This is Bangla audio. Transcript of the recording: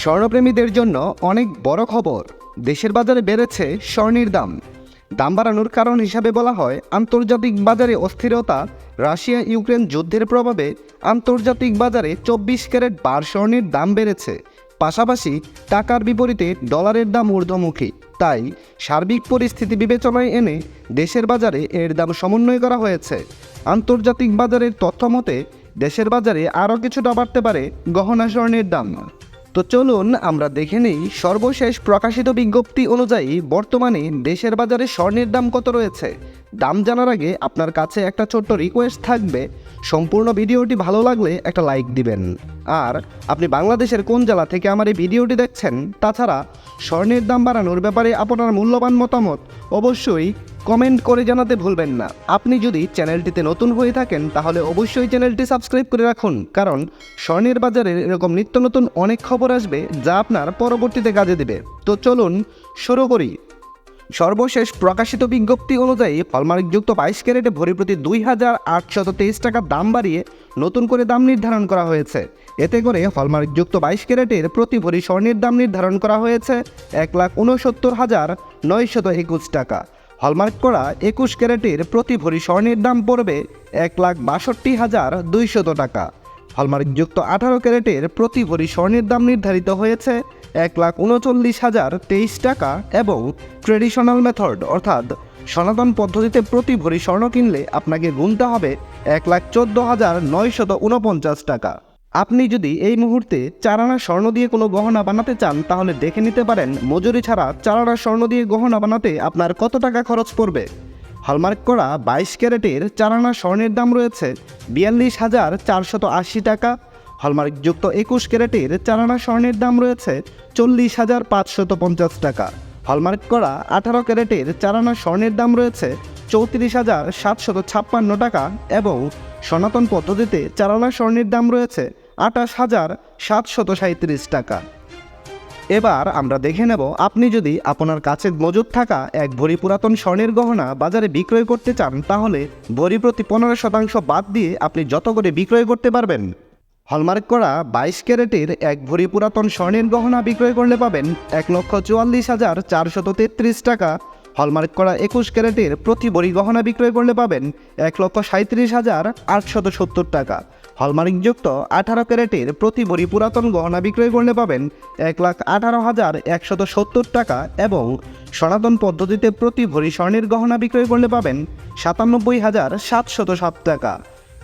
স্বর্ণপ্রেমীদের জন্য অনেক বড় খবর। দেশের বাজারে বেড়েছে স্বর্ণের দাম। দাম বাড়ানোর কারণ হিসাবে বলা হয়, আন্তর্জাতিক বাজারে অস্থিরতা, রাশিয়া ইউক্রেন যুদ্ধের প্রভাবে আন্তর্জাতিক বাজারে চব্বিশ ক্যারেট বার স্বর্ণের দাম বেড়েছে। পাশাপাশি, টাকার বিপরীতে ডলারের দাম ঊর্ধ্বমুখী। তাই, সার্বিক পরিস্থিতি বিবেচনায় এনে দেশের বাজারে এর দাম সমন্বয় করা হয়েছে। আন্তর্জাতিক বাজারের তথ্য মতে, দেশের বাজারে আরও কিছুটা বাড়তে পারে গহনা স্বর্ণের দাম। তো চলুন আমরা দেখে নেই সর্বশেষ প্রকাশিত বিজ্ঞপ্তি অনুযায়ী বর্তমানে দেশের বাজারে স্বর্ণের দাম কত রয়েছে। দাম জানার আগে আপনার কাছে একটা ছোট্ট রিকোয়েস্ট থাকবে। সম্পূর্ণ ভিডিওটি ভালো লাগলে একটা লাইক দিবেন। আর আপনি বাংলাদেশের কোন জেলা থেকে আমার এই ভিডিওটি দেখছেন, তাছাড়া স্বর্ণের দাম বাড়ানোর ব্যাপারে আপনার মূল্যবান মতামত অবশ্যই কমেন্ট করে জানাতে ভুলবেন না। আপনি যদি চ্যানেলটিতে নতুন হয়ে থাকেন, তাহলে অবশ্যই চ্যানেলটি সাবস্ক্রাইব করে রাখুন। কারণ স্বর্ণের বাজারে এরকম নিত্য নতুন অনেক খবর আসবে, যা আপনার পরবর্তীতে কাজে দেবে। তো চলুন শুরু করি। সর্বশেষ প্রকাশিত বিজ্ঞপ্তি অনুযায়ী হলমার্কযুক্ত বাইশ ক্যারেটে ভরি প্রতি দুই হাজার আটশত তেইশ টাকা দাম বাড়িয়ে নতুন করে দাম নির্ধারণ করা হয়েছে। এতে করে হলমার্কযুক্ত বাইশ ক্যারেটের প্রতি ভরি স্বর্ণের দাম নির্ধারণ করা হয়েছে এক লাখ উনসত্তর হাজার নয়শত একুশ টাকা। হলমার্ক করা একুশ ক্যারেটের প্রতি ভরি স্বর্ণের দাম পড়বে এক লাখ বাষট্টি হাজার দুইশত টাকা। হলমার্কযুক্ত আঠারো ক্যারেটের প্রতি ভরি স্বর্ণের দাম নির্ধারিত হয়েছে এক লাখ উনচল্লিশ হাজার তেইশ টাকা এবং ট্রেডিশনাল মেথড অর্থাৎ সনাতন পদ্ধতিতে প্রতি ভরি স্বর্ণ কিনলে আপনাকে গুনতে হবে এক লাখ চোদ্দ হাজার নয়শত উনপঞ্চাশ টাকা। আপনি যদি এই মুহূর্তে চারানা স্বর্ণ দিয়ে কোনো গহনা বানাতে চান, তাহলে দেখে নিতে পারেন মজুরি ছাড়া চারানা স্বর্ণ দিয়ে গহনা বানাতে আপনার কত টাকা খরচ পড়বে? হলমার্ক করা বাইশ ক্যারেটের চারানা স্বর্ণের দাম রয়েছে বিয়াল্লিশ হাজার চারশত আশি টাকা। হলমার্কযুক্ত একুশ ক্যারেটের চারানা স্বর্ণের দাম রয়েছে চল্লিশ হাজার পাঁচশত পঞ্চাশ টাকা। হলমার্ক করা আঠারো ক্যারেটের চারানা স্বর্ণের দাম রয়েছে চৌত্রিশ হাজার সাতশত ছাপ্পান্ন টাকা এবং সনাতন পদ্ধতিতে চারানা স্বর্ণের দাম রয়েছে আঠাশ হাজার সাতশত সাঁত্রিশ টাকা। এবার আমরা দেখে নেব, আপনি যদি আপনার কাছে মজুদ থাকা এক ভরি পুরাতন স্বর্ণের গহনা বাজারে বিক্রয় করতে চান, তাহলে ভরি প্রতি পনেরো শতাংশ বাদ দিয়ে আপনি যত করে বিক্রয় করতে পারবেন, হলমার্ক করা বাইশ ক্যারেটের এক ভরি পুরাতন স্বর্ণের গহনা বিক্রয় করলে পাবেন এক লক্ষ চুয়াল্লিশ হাজার চারশত তেত্রিশ টাকা। হলমার্ক করা একুশ ক্যারেটের প্রতি বড়ি গহনা বিক্রয় করলে পাবেন এক লক্ষ সাঁত্রিশ হাজার আটশত সত্তর টাকা। হলমার্কযুক্ত আঠারো ক্যারেটের প্রতি বড়ি পুরাতন গহনা বিক্রয় করলে পাবেন এক লাখ আঠারো হাজার একশত সত্তর টাকা এবং সনাতন পদ্ধতিতে প্রতি ভরি স্বর্ণের গহনা বিক্রয় করলে পাবেন সাতানব্বই হাজার সাতশত সাত টাকা।